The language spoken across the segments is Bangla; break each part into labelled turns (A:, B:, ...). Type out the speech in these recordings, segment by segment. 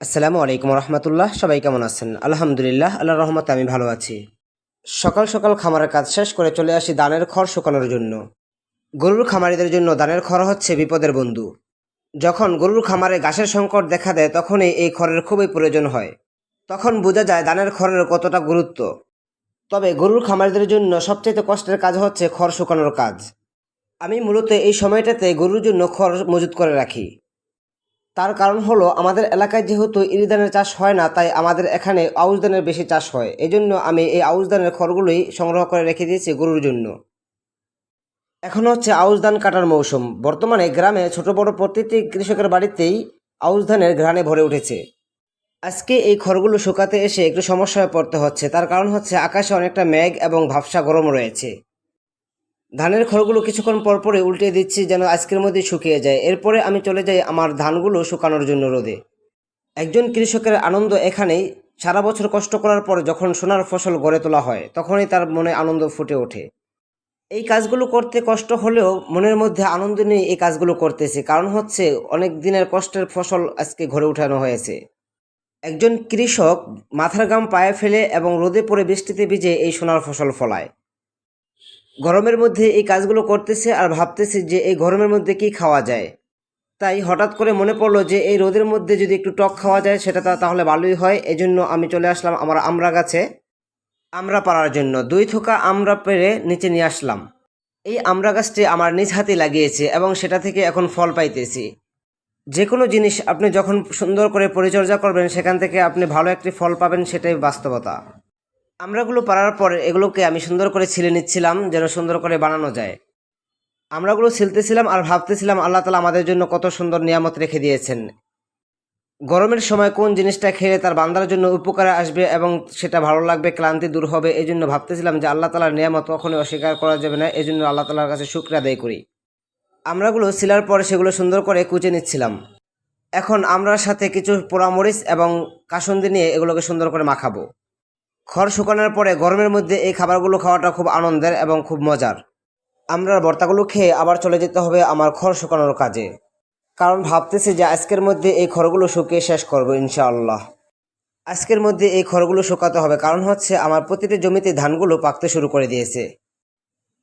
A: আসসালামু আলাইকুম রহমতুল্লাহ, সবাই কেমন আছেন? আলহামদুলিল্লাহ আল্লাহ রহমতে আমি ভালো আছি। সকাল সকাল খামারের কাজ শেষ করে চলে আসি দানের খড় শুকানোর জন্য। গরুর খামারিদের জন্য দানের খড় হচ্ছে বিপদের বন্ধু। যখন গরুর খামারে ঘাসের সংকট দেখা দেয়, তখনই এই খড়ের খুবই প্রয়োজন হয়। তখন বোঝা যায় দানের খড়ের কতটা গুরুত্ব। তবে গরুর খামারিদের জন্য সবচেয়ে কষ্টের কাজ হচ্ছে খড় শুকানোর কাজ। আমি মূলত এই সময়টাতে গরুর জন্য খড় মজুত করে রাখি। তার কারণ হলো, আমাদের এলাকায় যেহেতু ইরিধানের চাষ হয় না, তাই আমাদের এখানে আউশ ধানের বেশি চাষ হয়। এজন্য আমি এই আউশ ধানের খড়গুলোই সংগ্রহ করে রেখে দিয়েছি গরুর জন্য। এখন হচ্ছে আউশ ধান কাটার মৌসুম। বর্তমানে গ্রামে ছোট বড় প্রতিটি কৃষকের বাড়িতেই আউশ ধানের ঘ্রাণে ভরে উঠেছে। আজকে এই খড়গুলো শুকাতে এসে একটু সমস্যায় পড়তে হচ্ছে। তার কারণ হচ্ছে আকাশে অনেকটা মেঘ এবং ভাবসা গরম রয়েছে। ধানের খড়গুলো কিছুক্ষণ পর পরে উল্টে দিচ্ছি যেন আজকের মধ্যে শুকিয়ে যায়। এরপরে আমি চলে যাই আমার ধানগুলো শুকানোর জন্য রোদে। একজন কৃষকের আনন্দ এখানেই। সারা বছর কষ্ট করার পর যখন সোনার ফসল গড়ে তোলা হয়, তখনই তার মনে আনন্দ ফুটে ওঠে। এই কাজগুলো করতে কষ্ট হলেও মনের মধ্যে আনন্দ নিয়ে এই কাজগুলো করতেছি। কারণ হচ্ছে অনেক দিনের কষ্টের ফসল আজকে ঘরে উঠানো হয়েছে। একজন কৃষক মাথার গাম পায়ে ফেলে এবং রোদে পড়ে বৃষ্টিতে ভিজে এই সোনার ফসল ফলায়। গরমের মধ্যে এই কাজগুলো করতেছে আর ভাবতেছি যে এই গরমের মধ্যে কি খাওয়া যায়। তাই হঠাৎ করে মনে পড়ল যে এই রোদের মধ্যে যদি একটু টক খাওয়া যায়, সেটা তাহলে ভালোই হয়। এই জন্য আমি চলে আসলাম আমার আমরা গাছে আমরা পাড়ার জন্য। দুই থোকা আমরা পেরে নিচে নিয়ে আসলাম। এই আমড়া গাছটি আমার নিজ হাতে লাগিয়েছে এবং সেটা থেকে এখন ফল পাইতেছি। যে কোনো জিনিস আপনি যখন সুন্দর করে পরিচর্যা করবেন, সেখান থেকে আপনি ভালো একটি ফল পাবেন, সেটাই বাস্তবতা। আমরাগুলো পাড়ার পর এগুলোকে আমি সুন্দর করে ছিলে নিচ্ছিলাম যেন সুন্দর করে বানানো যায়। আমরাগুলো ছিলতেছিলাম আর ভাবতেছিলাম আল্লাহ তালা আমাদের জন্য কত সুন্দর নিয়ামত রেখে দিয়েছেন। গরমের সময় কোন জিনিসটা খেলে তার বান্দার জন্য উপকারে আসবে এবং সেটা ভালো লাগবে, ক্লান্তি দূর হবে এই জন্য ভাবতেছিলাম যে আল্লাহ তালার নিয়ামত কখনোই অস্বীকার করা যাবে না এই জন্য আল্লাহ তালার কাছে শুক্র আদায় করি। আমরাগুলো ছিলার পরে সেগুলো সুন্দর করে কুচে নিচ্ছিলাম। এখন আমরার সাথে কিছু পোড়ামরিচ এবং কাসুন্দি নিয়ে এগুলোকে সুন্দর করে মাখাবো। খড় শুকানোর পরে গরমের মধ্যে এই খাবারগুলো খাওয়াটা খুব আনন্দের এবং খুব মজার। আমরা ভর্তাগুলো খেয়ে আবার চলে যেতে হবে আমার খড় শুকানোর কাজে। কারণ ভাবতেছি যে আজকের মধ্যে এই খড়গুলো শুকিয়ে শেষ করব ইনশাআল্লাহ। আজকের মধ্যে এই খড়গুলো শুকাতে হবে কারণ হচ্ছে আমার প্রতিটি জমিতে ধানগুলো পাকতে শুরু করে দিয়েছে।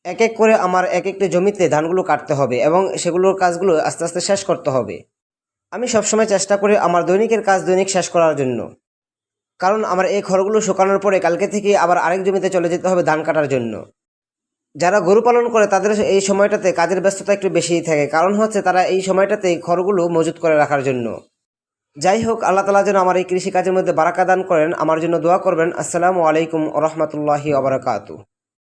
A: এক এক করে আমার এক একটি জমিতে ধানগুলো কাটতে হবে এবং সেগুলোর কাজগুলো আস্তে আস্তে শেষ করতে হবে। আমি সবসময় চেষ্টা করি আমার দৈনিকের কাজ দৈনিক শেষ করার জন্য। কারণ আমার এই খড়গুলো শুকানোর পরে কালকে থেকে আবার আরেক জমিতে চলে যেতে হবে ধান কাটার জন্য। যারা গরু পালন করে, তাদের এই সময়টাতে কাজের ব্যস্ততা একটু বেশিই থাকে। কারণ হচ্ছে তারা এই সময়টাতে খড়গুলো মজুত করে রাখার জন্য। যাই হোক, আল্লাহ তালা যেন আমার এই কৃষিকাজের মধ্যে বারাকা দান করেন। আমার জন্য দোয়া করবেন। আসসালামু আলাইকুম রহমতুল্লাহি আবরাকাতু